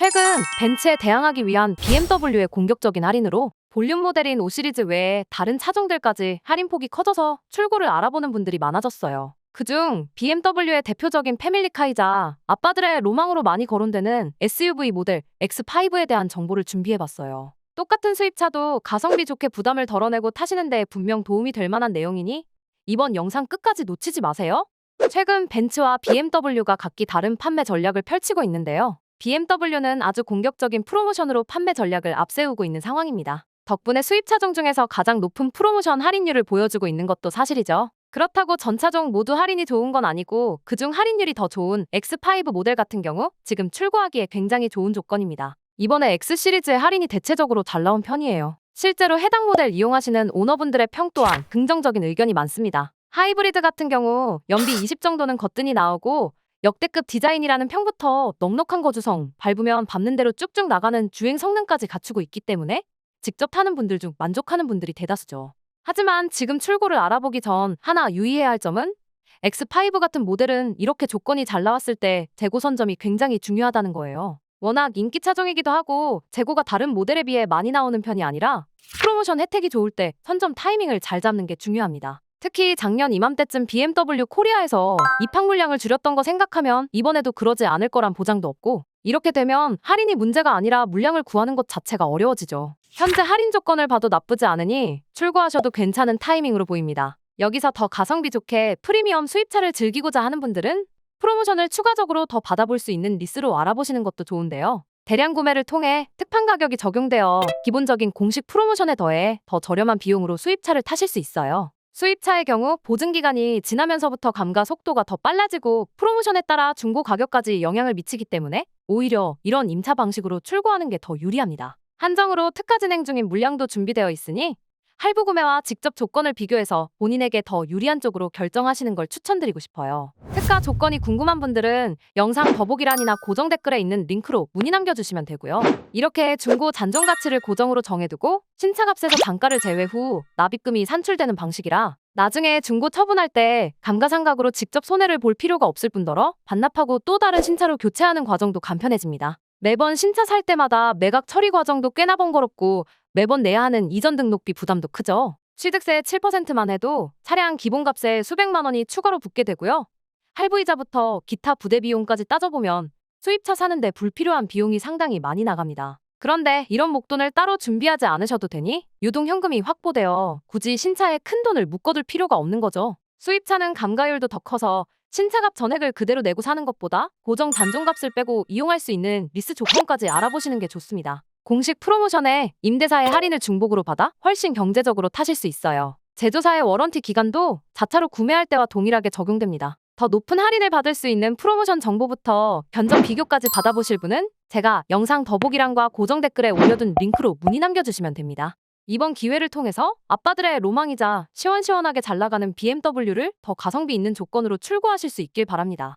최근 벤츠에 대항하기 위한 BMW의 공격적인 할인으로 볼륨 모델인 5 시리즈 외에 다른 차종들까지 할인폭이 커져서 출고를 알아보는 분들이 많아졌어요. 그중 BMW의 대표적인 패밀리카이자 아빠들의 로망으로 많이 거론되는 SUV 모델 X5에 대한 정보를 준비해봤어요. 똑같은 수입차도 가성비 좋게 부담을 덜어내고 타시는 데 분명 도움이 될 만한 내용이니 이번 영상 끝까지 놓치지 마세요. 최근 벤츠와 BMW가 각기 다른 판매 전략을 펼치고 있는데요. BMW는 아주 공격적인 프로모션으로 판매 전략을 앞세우고 있는 상황입니다. 덕분에 수입 차종 중에서 가장 높은 프로모션 할인율을 보여주고 있는 것도 사실이죠. 그렇다고 전 차종 모두 할인이 좋은 건 아니고 그중 할인율이 더 좋은 X5 모델 같은 경우 지금 출고하기에 굉장히 좋은 조건입니다. 이번에 X 시리즈의 할인이 대체적으로 잘 나온 편이에요. 실제로 해당 모델 이용하시는 오너분들의 평 또한 긍정적인 의견이 많습니다. 하이브리드 같은 경우 연비 20 정도는 거뜬히 나오고 역대급 디자인이라는 평부터 넉넉한 거주성, 밟으면 밟는 대로 쭉쭉 나가는 주행 성능까지 갖추고 있기 때문에 직접 타는 분들 중 만족하는 분들이 대다수죠. 하지만 지금 출고를 알아보기 전 하나 유의해야 할 점은 X5 같은 모델은 이렇게 조건이 잘 나왔을 때 재고 선점이 굉장히 중요하다는 거예요. 워낙 인기 차종이기도 하고 재고가 다른 모델에 비해 많이 나오는 편이 아니라 프로모션 혜택이 좋을 때 선점 타이밍을 잘 잡는 게 중요합니다. 특히 작년 이맘때쯤 BMW 코리아에서 입항 물량을 줄였던 거 생각하면 이번에도 그러지 않을 거란 보장도 없고 이렇게 되면 할인이 문제가 아니라 물량을 구하는 것 자체가 어려워지죠. 현재 할인 조건을 봐도 나쁘지 않으니 출고하셔도 괜찮은 타이밍으로 보입니다. 여기서 더 가성비 좋게 프리미엄 수입차를 즐기고자 하는 분들은 프로모션을 추가적으로 더 받아볼 수 있는 리스로 알아보시는 것도 좋은데요. 대량 구매를 통해 특판 가격이 적용되어 기본적인 공식 프로모션에 더해 더 저렴한 비용으로 수입차를 타실 수 있어요. 수입차의 경우 보증 기간이 지나면서부터 감가 속도가 더 빨라지고 프로모션에 따라 중고 가격까지 영향을 미치기 때문에 오히려 이런 임차 방식으로 출고하는 게 더 유리합니다. 한정으로 특가 진행 중인 물량도 준비되어 있으니 할부 구매와 직접 조건을 비교해서 본인에게 더 유리한 쪽으로 결정하시는 걸 추천드리고 싶어요. 특가 조건이 궁금한 분들은 영상 더보기란이나 고정 댓글에 있는 링크로 문의 남겨주시면 되고요. 이렇게 중고 잔존 가치를 고정으로 정해두고 신차값에서 단가를 제외 후 납입금이 산출되는 방식이라 나중에 중고 처분할 때 감가상각으로 직접 손해를 볼 필요가 없을 뿐더러 반납하고 또 다른 신차로 교체하는 과정도 간편해집니다. 매번 신차 살 때마다 매각 처리 과정도 꽤나 번거롭고 매번 내야 하는 이전 등록비 부담도 크죠. 취득세 7%만 해도 차량 기본값에 수백만 원이 추가로 붙게 되고요. 할부이자부터 기타 부대 비용까지 따져보면 수입차 사는데 불필요한 비용이 상당히 많이 나갑니다. 그런데 이런 목돈을 따로 준비하지 않으셔도 되니 유동 현금이 확보되어 굳이 신차에 큰 돈을 묶어둘 필요가 없는 거죠. 수입차는 감가율도 더 커서 신차값 전액을 그대로 내고 사는 것보다 고정 잔존값을 빼고 이용할 수 있는 리스 조건까지 알아보시는 게 좋습니다. 공식 프로모션에 임대사의 할인을 중복으로 받아 훨씬 경제적으로 타실 수 있어요. 제조사의 워런티 기간도 자차로 구매할 때와 동일하게 적용됩니다. 더 높은 할인을 받을 수 있는 프로모션 정보부터 견적 비교까지 받아보실 분은 제가 영상 더보기란과 고정 댓글에 올려둔 링크로 문의 남겨주시면 됩니다. 이번 기회를 통해서 아빠들의 로망이자 시원시원하게 잘 나가는 BMW를 더 가성비 있는 조건으로 출고하실 수 있길 바랍니다.